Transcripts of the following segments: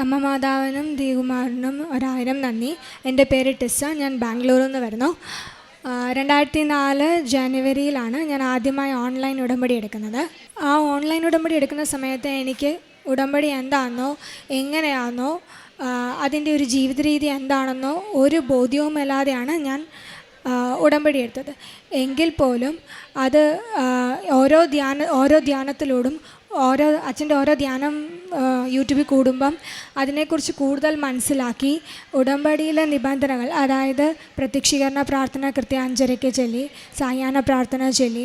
അമ്മ മാതാവിനും ദീകുമാറിനും ഒരായിരം നന്ദി. എന്റെ പേര് ടിസ ഞാൻ ബാംഗ്ലൂരിൽ നിന്ന് വരുന്നു. രണ്ടായിരത്തി നാല് ജനുവരിയിലാണ് ഞാൻ ആദ്യമായി ഓൺലൈൻ ഉടമ്പടി എടുക്കുന്നത്. ആ ഓൺലൈൻ ഉടമ്പടി എടുക്കുന്ന സമയത്ത് എനിക്ക് ഉടമ്പടി എന്താണെന്നോ എങ്ങനെയാണെന്നോ അതിന്റെ ഒരു ജീവിത രീതി എന്താണെന്നോ ഒരു ബോധ്യവുമില്ലാതെയാണ് ഞാൻ ഉടമ്പടി എടുത്തത്. എങ്കിൽ പോലും അത് ഓരോ ധ്യാന ഓരോ ധ്യാനത്തിലൂടും ഓരോ അച്ഛന്റെ ഓരോ ധ്യാനം യൂട്യൂബിൽ കൂടുമ്പം അതിനെക്കുറിച്ച് കൂടുതൽ മനസ്സിലാക്കി ഉടമ്പടിയിലെ നിബന്ധനകൾ അതായത് പ്രത്യക്ഷീകരണ പ്രാർത്ഥന കൃത്യാഞ്ചരയ്ക്ക് ചൊല്ലി സായാഹ്ന പ്രാർത്ഥന ചൊല്ലി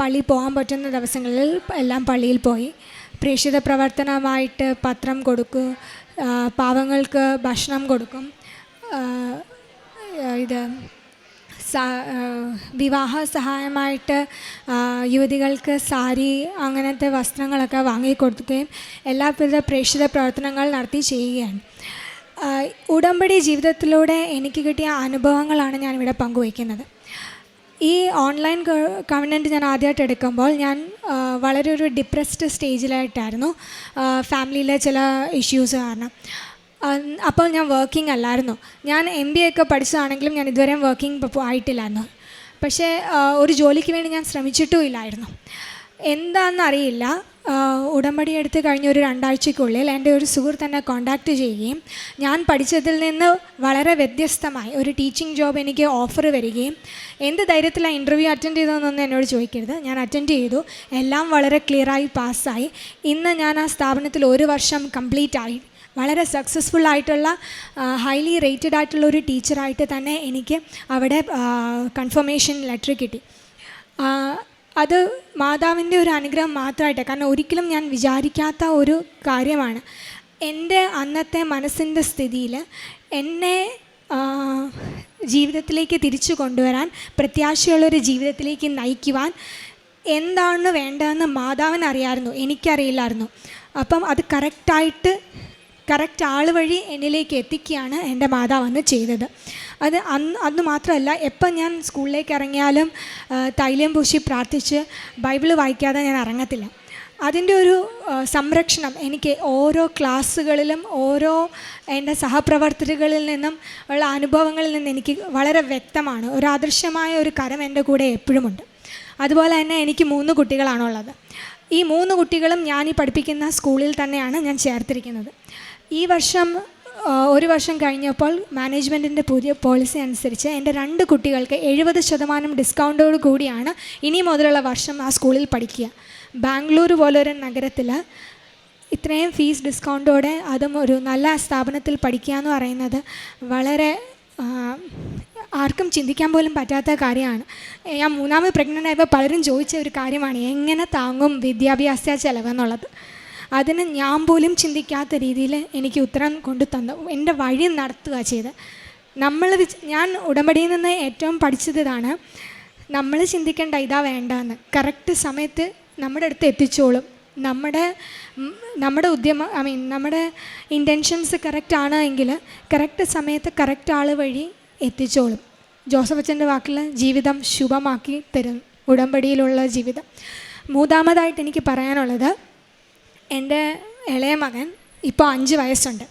പള്ളി പോകാൻ പറ്റുന്ന ദിവസങ്ങളിൽ എല്ലാം പള്ളിയിൽ പോയി. പ്രേക്ഷിത പ്രവർത്തനമായിട്ട് പത്രം കൊടുക്കും പാവങ്ങൾക്ക് ഭക്ഷണം കൊടുക്കും ഇത് വിവാഹ സഹായമായിട്ട് യുവതികൾക്ക് സാരി അങ്ങനത്തെ വസ്ത്രങ്ങളൊക്കെ വാങ്ങിക്കൊടുക്കുകയും എല്ലാവിധ പ്രേക്ഷിത പ്രവർത്തനങ്ങൾ നടത്തി ചെയ്യുകയാണ്. ഉടമ്പടി ജീവിതത്തിലൂടെ എനിക്ക് കിട്ടിയ അനുഭവങ്ങളാണ് ഞാനിവിടെ പങ്കുവയ്ക്കുന്നത്. ഈ ഓൺലൈൻ കവനന്റ് ഞാൻ ആദ്യമായിട്ട് എടുക്കുമ്പോൾ ഞാൻ വളരെ ഒരു ഡിപ്രസ്ഡ് സ്റ്റേജിലായിട്ടായിരുന്നു ഫാമിലിയിലെ ചില ഇഷ്യൂസ് കാരണം. അപ്പോൾ ഞാൻ വർക്കിംഗ് അല്ലായിരുന്നു. ഞാൻ എം ബി എ ഒക്കെ പഠിച്ചതാണെങ്കിലും ഞാൻ ഇതുവരെയും വർക്കിംഗ് ആയിട്ടില്ലായിരുന്നു പക്ഷേ ഒരു ജോലിക്ക് വേണ്ടി ഞാൻ ശ്രമിച്ചിട്ടും ഇല്ലായിരുന്നു എന്താണെന്നറിയില്ല ഉടമ്പടി എടുത്ത് കഴിഞ്ഞ ഒരു രണ്ടാഴ്ചയ്ക്കുള്ളിൽ എന്റെ ഒരു സുഹൃത്ത് എന്നെ കോൺടാക്റ്റ് ചെയ്യുകയും ഞാൻ പഠിച്ചതിൽ നിന്ന് വളരെ വ്യത്യസ്തമായി ഒരു ടീച്ചിങ് ജോബ് എനിക്ക് ഓഫർ വരികയും എന്ത് ധൈര്യത്തിലാണ് ഇന്റർവ്യൂ അറ്റൻഡ് ചെയ്തതെന്നൊന്നും എന്നോട് ചോദിക്കരുത്. ഞാൻ അറ്റൻഡ് ചെയ്തു. എല്ലാം വളരെ ക്ലിയറായി പാസ്സായി ഇന്ന് ഞാൻ ആ സ്ഥാപനത്തിൽ ഒരു വർഷം കംപ്ലീറ്റ് ആയി. വളരെ സക്സസ്ഫുൾ ആയിട്ടുള്ള ഹൈലി റേറ്റഡ് ആയിട്ടുള്ള ഒരു ടീച്ചറായിട്ട് തന്നെ എനിക്ക് അവിടെ കൺഫർമേഷൻ ലെറ്റർ കിട്ടി. അത് മാതാവിന്റെ ഒരു അനുഗ്രഹം മാത്രമായിട്ട് കാരണം ഒരിക്കലും ഞാൻ വിചാരിക്കാത്ത ഒരു കാര്യമാണ്. എന്റെ അന്നത്തെ മനസ്സിന്റെ സ്ഥിതിയിൽ എന്നെ ജീവിതത്തിലേക്ക് തിരിച്ചു കൊണ്ടുവരാൻ പ്രത്യാശയുള്ളൊരു ജീവിതത്തിലേക്ക് നയിക്കുവാൻ എന്താണ് വേണ്ടതെന്ന് മാതാവിനറിയായിരുന്നു എനിക്കറിയില്ലായിരുന്നു. അപ്പം അത് കറക്റ്റായിട്ട് കറക്റ്റ് ആൾ വഴി എന്നിലേക്ക് എത്തിക്കുകയാണ് എന്റെ മാതാവ് അന്ന് ചെയ്തത്. അത് അന്ന് അന്ന് മാത്രമല്ല എപ്പം ഞാൻ സ്കൂളിലേക്ക് ഇറങ്ങിയാലും തൈലം പൂശി പ്രാർത്ഥിച്ച് ബൈബിൾ വായിക്കാതെ ഞാൻ ഇറങ്ങത്തില്ല. അതിന്റെ ഒരു സംരക്ഷണം എനിക്ക് ഓരോ ക്ലാസ്സുകളിലും ഓരോ എന്റെ സഹപ്രവർത്തകരിൽ നിന്നും ഉള്ള അനുഭവങ്ങളിൽ നിന്ന് എനിക്ക് വളരെ വ്യക്തമാണ്. ഒരു ആദർശമായ ഒരു കരം എന്റെ കൂടെ എപ്പോഴുമുണ്ട്. അതുപോലെ തന്നെ എനിക്ക് മൂന്ന് കുട്ടികളാണുള്ളത്. ഈ മൂന്ന് കുട്ടികളും ഞാൻ ഈ പഠിപ്പിക്കുന്ന സ്കൂളിൽ തന്നെയാണ് ഞാൻ ചേർത്തിരിക്കുന്നത്. ഈ വർഷം ഒരു വർഷം കഴിഞ്ഞപ്പോൾ മാനേജ്മെന്റിന്റെ പുതിയ പോളിസി അനുസരിച്ച് എന്റെ രണ്ട് കുട്ടികൾക്ക് എഴുപത് ശതമാനം ഡിസ്കൗണ്ടോട് കൂടിയാണ് ഇനി മുതലുള്ള വർഷം ആ സ്കൂളിൽ പഠിക്കുക. ബാംഗ്ലൂർ പോലൊരു നഗരത്തിൽ ഇത്രയും ഫീസ് ഡിസ്കൗണ്ടോടെ അതും ഒരു നല്ല സ്ഥാപനത്തിൽ പഠിക്കുക എന്ന് പറയുന്നത് വളരെ ആർക്കും ചിന്തിക്കാൻ പോലും പറ്റാത്ത കാര്യമാണ്. ഞാൻ മൂന്നാമത് പ്രഗ്നന്റ് ആയപ്പോൾ പലരും ചോദിച്ച ഒരു കാര്യമാണ് എങ്ങനെ താങ്ങും വിദ്യാഭ്യാസ ചിലവെന്നുള്ളത്? അതിന് ഞാൻ പോലും ചിന്തിക്കാത്ത രീതിയിൽ എനിക്ക് ഉത്തരം കൊണ്ടു തന്നു എന്റെ വഴി നടത്തുക ചെയ്ത്. നമ്മൾ ഞാൻ ഉടമ്പടിയിൽ നിന്ന് ഏറ്റവും പഠിച്ചത് ഇതാണ് നമ്മൾ ചിന്തിക്കേണ്ട ഇതാ വേണ്ടെന്ന്. കറക്റ്റ് സമയത്ത് നമ്മുടെ അടുത്ത് എത്തിച്ചോളും. നമ്മുടെ നമ്മുടെ ഉദ്യമ ഐ മീൻ നമ്മുടെ ഇന്റൻഷൻസ് കറക്റ്റ് ആണ് എങ്കിൽ കറക്റ്റ് സമയത്ത് കറക്റ്റ് ആൾ വഴി എത്തിച്ചോളും. ജോസഫ് അച്ഛന്റെ വാക്കിൽ ജീവിതം ശുഭമാക്കി തരും. ഉടമ്പടിയിലുള്ള ജീവിതം. മൂന്നാമതായിട്ട് എനിക്ക് പറയാനുള്ളത് എന്റെ ഇളയ മകൻ ഇപ്പോൾ അഞ്ച് വയസ്സുണ്ട്.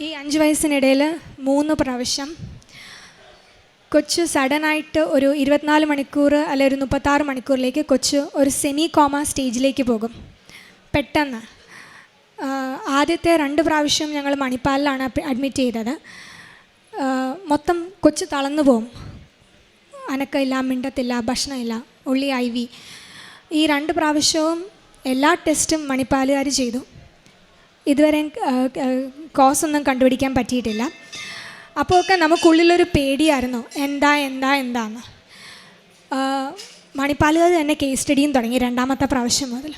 ഈ അഞ്ച് വയസ്സിനിടയിൽ മൂന്ന് പ്രാവശ്യം കൊച്ച് സഡനായിട്ട് ഒരു ഇരുപത്തിനാല് മണിക്കൂർ അല്ലെ ഒരു മുപ്പത്താറ് മണിക്കൂറിലേക്ക് കൊച്ച് ഒരു സെമി കോമ സ്റ്റേജിലേക്ക് പോകും. പെട്ടെന്ന് ആദ്യത്തെ രണ്ട് പ്രാവശ്യം ഞങ്ങൾ മണിപ്പാലിലാണ് അഡ്മിറ്റ് ചെയ്തത്. മൊത്തം കൊച്ചു തളർന്നു പോകും അനക്കമില്ല മിണ്ടത്തില്ല ഭക്ഷണമില്ല ഉള്ളി ഐ വി ഈ രണ്ട് പ്രാവശ്യവും എല്ലാ ടെസ്റ്റും മണിപ്പാലുകാർ ചെയ്തു. ഇതുവരെ കോസ് ഒന്നും കണ്ടുപിടിക്കാൻ പറ്റിയിട്ടില്ല. അപ്പോൾ ഒക്കെ നമുക്കുള്ളിലൊരു പേടിയായിരുന്നു എന്താ എന്താ എന്താന്ന്. മണിപ്പാലുകാർ തന്നെ കേസ് സ്റ്റഡിയും തുടങ്ങി രണ്ടാമത്തെ പ്രാവശ്യം മുതൽ.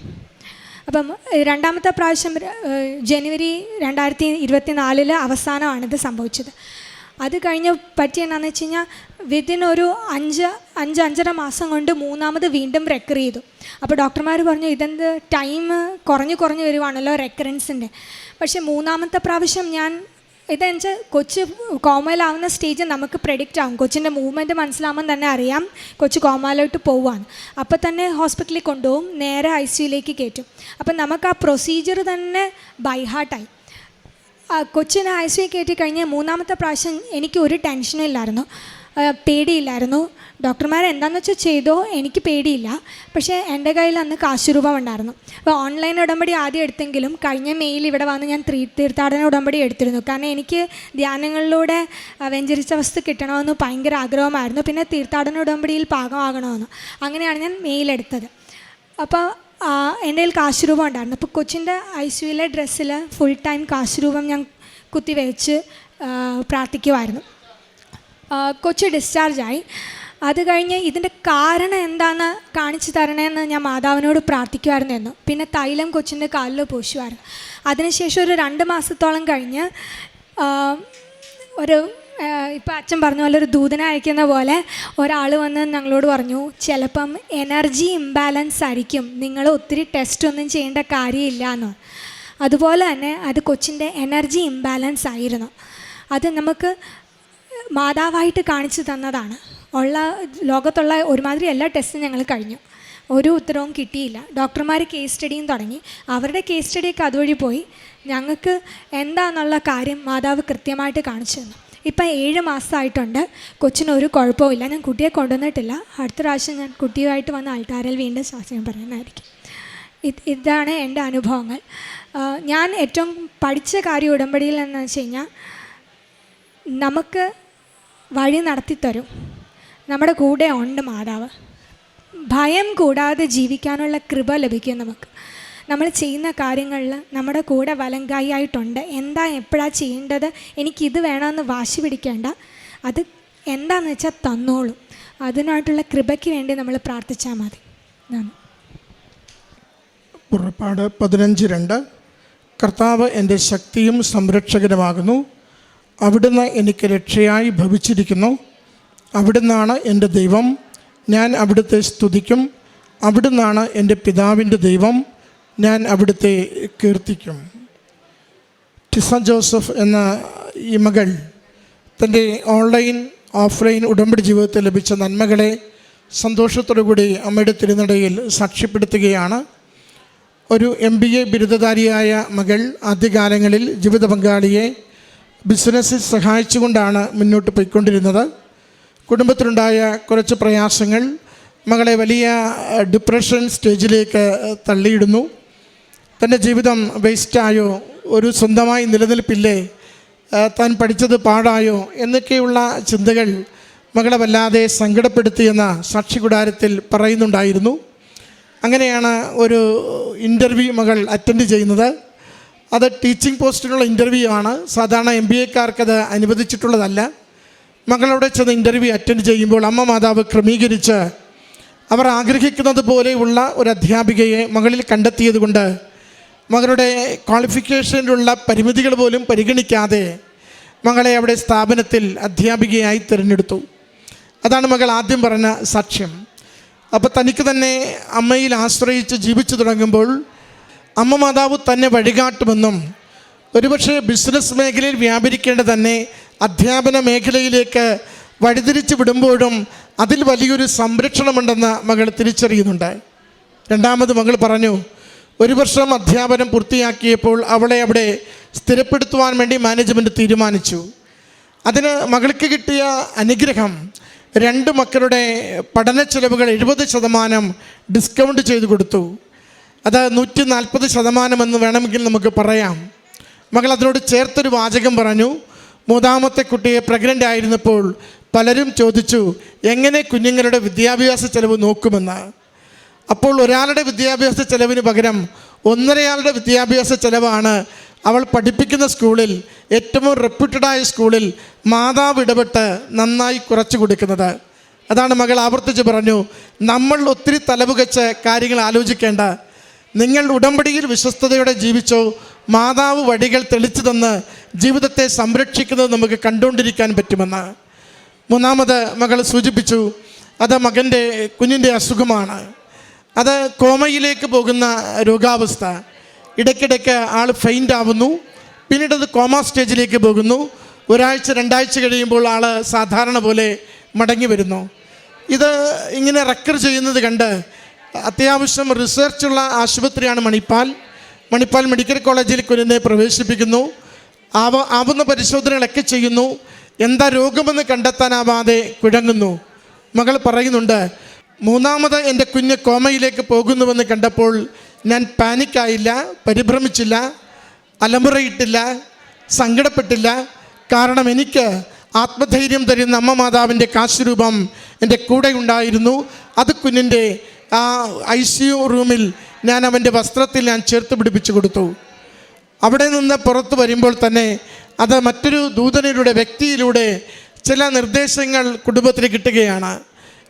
അപ്പം രണ്ടാമത്തെ പ്രാവശ്യം ജനുവരി രണ്ടായിരത്തി ഇരുപത്തി നാലിൽ അവസാനമാണിത് സംഭവിച്ചത്. അത് കഴിഞ്ഞ് പറ്റി എന്നാന്ന് വെച്ച് കഴിഞ്ഞാൽ വിതിൻ ഒരു അഞ്ച് അഞ്ച് അഞ്ചര മാസം കൊണ്ട് മൂന്നാമത് വീണ്ടും റെക്കർ ചെയ്തു. അപ്പോൾ ഡോക്ടർമാർ പറഞ്ഞു ഇതെന്ത് ടൈം കുറഞ്ഞു കുറഞ്ഞു വരുവാണല്ലോ റെക്കറൻസിന്റെ പക്ഷേ മൂന്നാമത്തെ പ്രാവശ്യം ഞാൻ ഇതെന്ന് വെച്ചാൽ കൊച്ച് കോമയിലാവുന്ന സ്റ്റേജ് നമുക്ക് പ്രെഡിക്റ്റ് ആകും കൊച്ചിന്റെ മൂവ്മെന്റ് മനസ്സിലാകുമ്പോൾ തന്നെ അറിയാം കൊച്ച് കോമയിലോട്ട് പോവാണ്. അപ്പോൾ തന്നെ ഹോസ്പിറ്റലിൽ കൊണ്ടുപോകും നേരെ ഐ സിയുലേക്ക് കയറ്റും. അപ്പം നമുക്ക് ആ പ്രൊസീജിയർ തന്നെ ബൈഹാർട്ടായി കൊച്ചിനെ ഐ സി കയറ്റി കഴിഞ്ഞ മൂന്നാമത്തെ പ്രാവശ്യം എനിക്ക് ഒരു ടെൻഷനും ഇല്ലായിരുന്നു. പേടിയില്ലായിരുന്നു. ഡോക്ടർമാർ എന്താണെന്ന് വെച്ചാൽ ചെയ്തോ? എനിക്ക് പേടിയില്ല. പക്ഷേ എന്റെ കയ്യിൽ അന്ന് കാശ് രൂപ ഉണ്ടായിരുന്നു. അപ്പോൾ ഓൺലൈൻ ഉടമ്പടി ആദ്യം എടുത്തെങ്കിലും കഴിഞ്ഞ മെയിൽ ഇവിടെ വന്ന് ഞാൻ തീ തീർത്ഥാടന ഉടമ്പടി എടുത്തിരുന്നു. കാരണം എനിക്ക് ധ്യാനങ്ങളിലൂടെ വെഞ്ചരിച്ച വസ്തു കിട്ടണമെന്ന് ഭയങ്കര ആഗ്രഹമായിരുന്നു. പിന്നെ തീർത്ഥാടന ഉടമ്പടിയിൽ പാകമാകണമെന്ന്. അങ്ങനെയാണ് ഞാൻ മെയിൽ എടുത്തത്. അപ്പോൾ എന്റെ കയ്യിൽ കാശ് രൂപം ഉണ്ടായിരുന്നു. അപ്പോൾ കൊച്ചിന്റെ ഐ സിയുലെ ഡ്രസ്സിൽ ഫുൾ ടൈം കാശ് രൂപം ഞാൻ കുത്തി വെച്ച് പ്രാർത്ഥിക്കുമായിരുന്നു കൊച്ച് ഡിസ്ചാർജായി അത് കഴിഞ്ഞ് ഇതിന്റെ കാരണം എന്താണെന്ന് കാണിച്ചു തരണേന്ന് ഞാൻ മാതാവിനോട് പ്രാർത്ഥിക്കുമായിരുന്നു എന്നു. പിന്നെ തൈലം കൊച്ചിന്റെ കാലിൽ പൂശുമായിരുന്നു അതിനുശേഷം ഒരു രണ്ട് മാസത്തോളം കഴിഞ്ഞ് ഒരു ഇപ്പം അച്ഛൻ പറഞ്ഞ പോലെ ഒരു ദൂതനെ അയക്കുന്ന പോലെ ഒരാൾ വന്ന് ഞങ്ങളോട് പറഞ്ഞു ചിലപ്പം എനർജി ഇംബാലൻസ് ആയിരിക്കും. നിങ്ങൾ ഒത്തിരി ടെസ്റ്റ് ഒന്നും ചെയ്യേണ്ട കാര്യമില്ല എന്ന് അതുപോലെ തന്നെ അത് കൊച്ചിന്റെ എനർജി ഇംബാലൻസ് ആയിരുന്നു. അത് നമുക്ക് മാതാവായിട്ട് കാണിച്ചു തന്നതാണ്. ഉള്ള ലോകത്തുള്ള ഒരുമാതിരി എല്ലാ ടെസ്റ്റും ഞങ്ങൾ കഴിഞ്ഞു. ഒരു ഉത്തരവും കിട്ടിയില്ല. ഡോക്ടർമാർ കേസ് സ്റ്റഡിയും തുടങ്ങി. അവരുടെ കേസ് സ്റ്റഡിയൊക്കെ അതുവഴി പോയി. ഞങ്ങൾക്ക് എന്താണെന്നുള്ള കാര്യം മാതാവ് കൃത്യമായിട്ട് കാണിച്ചു തന്നു. ഇപ്പം ഏഴ് മാസമായിട്ടുണ്ട്. കൊച്ചിന് ഒരു കുഴപ്പമില്ല ഞാൻ കുട്ടിയെ കൊണ്ടുവന്നിട്ടില്ല. അടുത്ത പ്രാവശ്യം ഞാൻ കുട്ടിയുമായിട്ട് വന്ന ആൾക്കാരിൽ വീണ്ടും ശാസ്ത്രം പറയുന്നതായിരിക്കും. ഇത് ഇതാണ് എന്റെ അനുഭവങ്ങൾ. ഞാൻ ഏറ്റവും പഠിച്ച കാര്യം ഉടമ്പടിയിൽ എന്ന് വെച്ച് കഴിഞ്ഞാൽ നമുക്ക് വഴി നടത്തിത്തരും. നമ്മുടെ കൂടെ ഉണ്ട് മാതാവ്. ഭയം കൂടാതെ ജീവിക്കാനുള്ള കൃപ ലഭിക്കും നമുക്ക്. നമ്മൾ ചെയ്യുന്ന കാര്യങ്ങളിൽ നമ്മുടെ കൂടെ വലങ്കായിട്ടുണ്ട് എന്താ എപ്പോഴാണ് ചെയ്യേണ്ടത്? എനിക്കിത് വേണമെന്ന് വാശി പിടിക്കേണ്ട. അത് എന്താണെന്ന് വെച്ചാൽ തന്നോളും. അതിനായിട്ടുള്ള കൃപയ്ക്ക് വേണ്ടി നമ്മൾ പ്രാർത്ഥിച്ചാൽ മതി. പുറപ്പാട് പതിനഞ്ച് രണ്ട്. കർത്താവ് എന്റെ ശക്തിയും സംരക്ഷകനുമാകുന്നു. അവിടുന്ന് എനിക്ക് രക്ഷയായി ഭവിച്ചിരിക്കുന്നു. അവിടുന്നാണ് എന്റെ ദൈവം. ഞാൻ അവിടുത്തെ സ്തുതിക്കും. അവിടുന്നാണ് എന്റെ പിതാവിന്റെ ദൈവം. ഞാൻ അവിടുത്തെ കീർത്തിക്കും. ടിസ ജോസഫ് എന്ന ഈ മകൾ തന്റെ ഓൺലൈൻ ഓഫ്ലൈൻ ഉടമ്പടി ജീവിതത്തിൽ ലഭിച്ച നന്മകളെ സന്തോഷത്തോടുകൂടി അമ്മയുടെ തിരുനടയിൽ സാക്ഷ്യപ്പെടുത്തുകയാണ്. ഒരു എം ബി എ ബിരുദധാരിയായ മകൾ ആദ്യകാലങ്ങളിൽ ജീവിത പങ്കാളിയെ ബിസിനസ്സിൽ സഹായിച്ചുകൊണ്ടാണ് മുന്നോട്ട് പോയിക്കൊണ്ടിരുന്നത്. കുടുംബത്തിലുണ്ടായ കുറച്ച് പ്രയാസങ്ങൾ മകളെ വലിയ ഡിപ്രഷൻ സ്റ്റേജിലേക്ക് തള്ളിയിടുന്നു. തന്റെ ജീവിതം വേസ്റ്റായോ? ഒരു സ്വന്തമായി നിലനിൽപ്പില്ലേ? താൻ പഠിച്ചത് പാടായോ എന്നൊക്കെയുള്ള ചിന്തകൾ മകളെ വല്ലാതെ സങ്കടപ്പെടുത്തിയെന്ന സാക്ഷി പറയുന്നുണ്ടായിരുന്നു. അങ്ങനെയാണ് ഒരു ഇന്റർവ്യൂ മകൾ അറ്റൻഡ് ചെയ്യുന്നത്. അത് ടീച്ചിങ് പോസ്റ്റിനുള്ള ഇന്റർവ്യൂ ആണ്. സാധാരണ എം ബി എക്കാർക്കത് അനുവദിച്ചിട്ടുള്ളതല്ല. മകളോടെ ചെന്ന് ഇന്റർവ്യൂ അറ്റൻഡ് ചെയ്യുമ്പോൾ അമ്മ മാതാവ് ക്രമീകരിച്ച് അവർ ആഗ്രഹിക്കുന്നത് പോലെയുള്ള ഒരു അധ്യാപികയെ മകളിൽ കണ്ടെത്തിയതുകൊണ്ട് മകളുടെ ക്വാളിഫിക്കേഷനിലുള്ള പരിമിതികൾ പോലും പരിഗണിക്കാതെ മകളെ അവിടെ സ്ഥാപനത്തിൽ അധ്യാപികയായി തിരഞ്ഞെടുത്തു. അതാണ് മകൾ ആദ്യം പറഞ്ഞ സാക്ഷ്യം. അപ്പോൾ തനിക്ക് തന്നെ അമ്മയിൽ ആശ്രയിച്ച് ജീവിച്ചു തുടങ്ങുമ്പോൾ അമ്മ മാതാവ് തന്നെ വഴികാട്ടുമെന്നും ഒരുപക്ഷെ ബിസിനസ് മേഖലയിൽ വ്യാപരിക്കേണ്ട തന്നെ അധ്യാപന മേഖലയിലേക്ക് വഴിതിരിച്ച് വിടുമ്പോഴും അതിൽ വലിയൊരു സംരക്ഷണമുണ്ടെന്ന് മകൾ തിരിച്ചറിയുന്നുണ്ട്. രണ്ടാമത് മകൾ പറഞ്ഞു ഒരു വർഷം അധ്യാപനം പൂർത്തിയാക്കിയപ്പോൾ അവളെ അവിടെ സ്ഥിരപ്പെടുത്തുവാൻ വേണ്ടി മാനേജ്മെന്റ് തീരുമാനിച്ചു. അതിന് മകൾക്ക് കിട്ടിയ അനുഗ്രഹം രണ്ട് മക്കളുടെ പഠന ചെലവുകൾ എഴുപത് ശതമാനം ഡിസ്കൗണ്ട് ചെയ്തു കൊടുത്തു. അത് നൂറ്റി നാൽപ്പത് ശതമാനം എന്ന് വേണമെങ്കിൽ നമുക്ക് പറയാം. മകൾ അതിനോട് ചേർത്തൊരു വാചകം പറഞ്ഞു. മൂന്നാമത്തെ കുട്ടിയെ പ്രഗ്നന്റ് ആയിരുന്നപ്പോൾ പലരും ചോദിച്ചു എങ്ങനെ കുഞ്ഞുങ്ങളുടെ വിദ്യാഭ്യാസ ചെലവ് നോക്കുമെന്ന്? അപ്പോൾ ഒരാളുടെ വിദ്യാഭ്യാസ ചെലവിന് പകരം ഒന്നരയാളുടെ വിദ്യാഭ്യാസ ചെലവാണ് അവൾ പഠിപ്പിക്കുന്ന സ്കൂളിൽ ഏറ്റവും റെപ്യൂട്ടഡായ സ്കൂളിൽ മാതാവ് ഇടപെട്ട് നന്നായി കുറച്ചു കൊടുക്കുന്നത്. അതാണ് മകൾ ആവർത്തിച്ച് പറഞ്ഞു നമ്മൾ ഒത്തിരി തലവുകച്ച് കാര്യങ്ങൾ ആലോചിക്കേണ്ട. നിങ്ങൾ ഉടമ്പടിയിൽ വിശ്വസ്തയോടെ ജീവിച്ചോ മാതാവ് വഴികൾ തെളിച്ചു തന്ന് ജീവിതത്തെ സംരക്ഷിക്കുന്നത് നമുക്ക് കണ്ടുകൊണ്ടിരിക്കാൻ പറ്റുമെന്ന്. മൂന്നാമത് മകൾ സൂചിപ്പിച്ചു അത് മകന്റെ കുഞ്ഞിന്റെ അസുഖമാണ്. അത് കോമയിലേക്ക് പോകുന്ന രോഗാവസ്ഥ. ഇടയ്ക്കിടയ്ക്ക് ആൾ ഫെയിന്റ് ആവുന്നു. പിന്നീട് അത് കോമ സ്റ്റേജിലേക്ക് പോകുന്നു. ഒരാഴ്ച രണ്ടാഴ്ച കഴിയുമ്പോൾ ആൾ സാധാരണ പോലെ മടങ്ങി വരുന്നു. ഇത് ഇങ്ങനെ റെക്കർ ചെയ്യുന്നത് കണ്ട് അത്യാവശ്യം റിസർച്ചുള്ള ആശുപത്രിയാണ് മണിപ്പാൽ. മണിപ്പാൽ മെഡിക്കൽ കോളേജിൽ കുഞ്ഞിനെ പ്രവേശിപ്പിക്കുന്നു. ആവ ആവുന്ന പരിശോധനകളൊക്കെ ചെയ്യുന്നു. എന്താ രോഗമെന്ന് കണ്ടെത്താനാവാതെ കുഴങ്ങുന്നു. മകൾ പറയുന്നുണ്ട് മൂന്നാമത് എന്റെ കുഞ്ഞ് കോമയിലേക്ക് പോകുന്നുവെന്ന് കണ്ടപ്പോൾ ഞാൻ പാനിക്കായില്ല പരിഭ്രമിച്ചില്ല അലമുറയിട്ടില്ല സങ്കടപ്പെട്ടില്ല. കാരണം എനിക്ക് ആത്മധൈര്യം തരുന്ന അമ്മ മാതാവിന്റെ കാശുരൂപം എന്റെ കൂടെ ഉണ്ടായിരുന്നു. അത് കുഞ്ഞിന്റെ ആ ഐ സി യു റൂമിൽ ഞാൻ അവന്റെ വസ്ത്രത്തിൽ ഞാൻ ചേർത്ത് പിടിപ്പിച്ചു കൊടുത്തു. അവിടെ നിന്ന് പുറത്തു വരുമ്പോൾ തന്നെ അത് മറ്റൊരു ദൂതനിലൂടെ വ്യക്തിയിലൂടെ ചില നിർദ്ദേശങ്ങൾ കുടുംബത്തിന് കിട്ടുകയാണ്.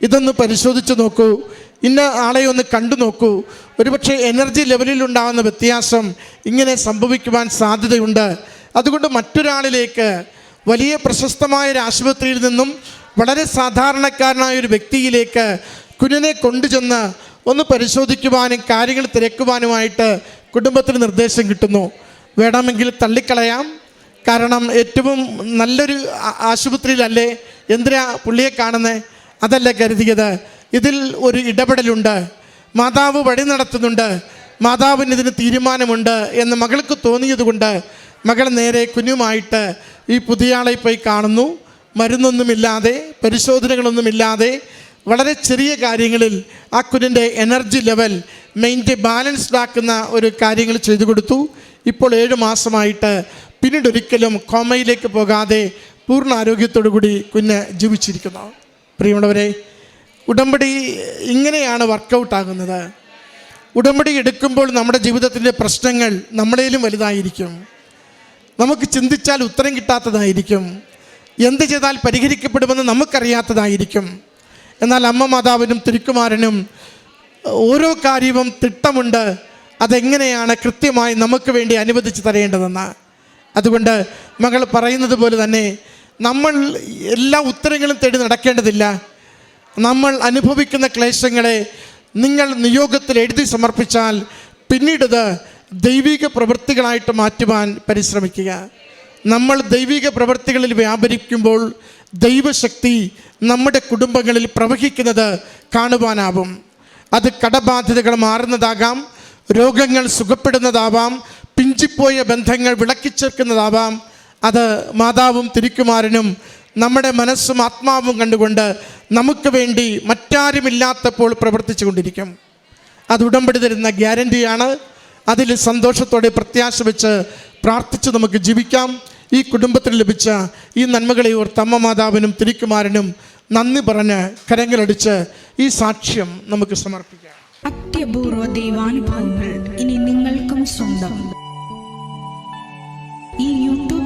ഇതൊന്ന് പരിശോധിച്ച് നോക്കൂ. ഇന്ന ആളെ ഒന്ന് കണ്ടു നോക്കൂ. ഒരുപക്ഷെ എനർജി ലെവലിൽ ഉണ്ടാകുന്ന വ്യത്യാസം ഇങ്ങനെ സംഭവിക്കുവാൻ സാധ്യതയുണ്ട്. അതുകൊണ്ട് മറ്റൊരാളിലേക്ക് വലിയ പ്രശസ്തമായ ഒരു ആശുപത്രിയിൽ നിന്നും വളരെ സാധാരണക്കാരനായ ഒരു വ്യക്തിയിലേക്ക് കുഞ്ഞിനെ കൊണ്ടുചെന്ന് ഒന്ന് പരിശോധിക്കുവാനും കാര്യങ്ങൾ തിരക്കുവാനുമായിട്ട് കുടുംബത്തിന് നിർദ്ദേശം കിട്ടുന്നു. വേണമെങ്കിൽ തള്ളിക്കളയാം. കാരണം ഏറ്റവും നല്ലൊരു ആശുപത്രിയിലല്ലേ എന്തിനാ പുള്ളിയെ കാണുന്നത് അതല്ല കരുതിയത്? ഇതിൽ ഒരു ഇടപെടലുണ്ട്. മാതാവ് വഴി നടത്തുന്നുണ്ട്. മാതാവിന് ഇതിന് തീരുമാനമുണ്ട് എന്ന് മകൾക്ക് തോന്നിയതുകൊണ്ട് മകൾ നേരെ കുഞ്ഞുമായിട്ട് ഈ പുതിയ ആളെ പോയി കാണുന്നു. മരുന്നൊന്നുമില്ലാതെ പരിശോധനകളൊന്നുമില്ലാതെ വളരെ ചെറിയ കാര്യങ്ങളിൽ ആ കുഞ്ഞിന്റെ എനർജി ലെവൽ മെയിന്റെ ബാലൻസ്ഡ് ആക്കുന്ന ഒരു കാര്യങ്ങൾ ചെയ്തു കൊടുത്തു. ഇപ്പോൾ ഏഴ് മാസമായിട്ട് പിന്നീട് ഒരിക്കലും കോമയിലേക്ക് പോകാതെ പൂർണ ആരോഗ്യത്തോടു കൂടി കുഞ്ഞ് ജീവിച്ചിരിക്കുന്നു. പ്രിയമുള്ളവരെ ഉടമ്പടി ഇങ്ങനെയാണ് വർക്കൗട്ട് ആകുന്നത്. ഉടമ്പടി എടുക്കുമ്പോൾ നമ്മുടെ ജീവിതത്തിന്റെ പ്രശ്നങ്ങൾ നമ്മളേലും വലുതായിരിക്കും. നമുക്ക് ചിന്തിച്ചാൽ ഉത്തരം കിട്ടാത്തതായിരിക്കും. എന്ത് ചെയ്താൽ പരിഹരിക്കപ്പെടുമെന്ന് നമുക്കറിയാത്തതായിരിക്കും. എന്നാൽ അമ്മ മാതാവിനും തിരുക്കുമാരനും ഓരോ കാര്യവും തിട്ടമുണ്ട്. അതെങ്ങനെയാണ് കൃത്യമായി നമുക്ക് വേണ്ടി അനുവദിച്ച് തരേണ്ടതെന്ന്. അതുകൊണ്ട് മകൾ പറയുന്നത് പോലെ തന്നെ നമ്മൾ എല്ലാ ഉത്തരങ്ങളും തേടി നടക്കേണ്ടതില്ല. നമ്മൾ അനുഭവിക്കുന്ന ക്ലേശങ്ങളെ നിങ്ങൾ നിയോഗത്തിൽ എഴുതി സമർപ്പിച്ചാൽ പിന്നീടത് ദൈവിക പ്രവൃത്തികളായിട്ട് മാറ്റുവാൻ പരിശ്രമിക്കുക. നമ്മൾ ദൈവിക പ്രവൃത്തികളിൽ വ്യാപരിക്കുമ്പോൾ ദൈവശക്തി നമ്മുടെ കുടുംബങ്ങളിൽ പ്രവഹിക്കുന്നത് കാണുവാനാവും. അത് കടബാധ്യതകൾ മാറുന്നതാകാം രോഗങ്ങൾ സുഖപ്പെടുന്നതാവാം പിഞ്ചിപ്പോയ ബന്ധങ്ങൾ വിളക്കിച്ചേർക്കുന്നതാവാം അത് മാതാവും തിരുക്കുമാരനും നമ്മുടെ മനസ്സും ആത്മാവും കണ്ടുകൊണ്ട് നമുക്ക് വേണ്ടി മറ്റാരുമില്ലാത്തപ്പോൾ പ്രവർത്തിച്ചു കൊണ്ടിരിക്കും അത് ഉടമ്പടി തരുന്ന ഗ്യാരന്റിയാണ് അതിൽ സന്തോഷത്തോടെ പ്രത്യാശ വെച്ച് പ്രാർത്ഥിച്ച് നമുക്ക് ജീവിക്കാം. ഈ കുടുംബത്തിന് ലഭിച്ച ഈ നന്മകളെ ഓർ തമ്മ മാതാവിനും തിരിക്കുമാരനും നന്ദി പറഞ്ഞ് കരങ്ങളടിച്ച് ഈ സാക്ഷ്യം നമുക്ക് സമർപ്പിക്കാം. അത്യപൂർവ ദൈവാനുഭവങ്ങൾ ഇനി നിങ്ങൾക്കും സ്വന്തം.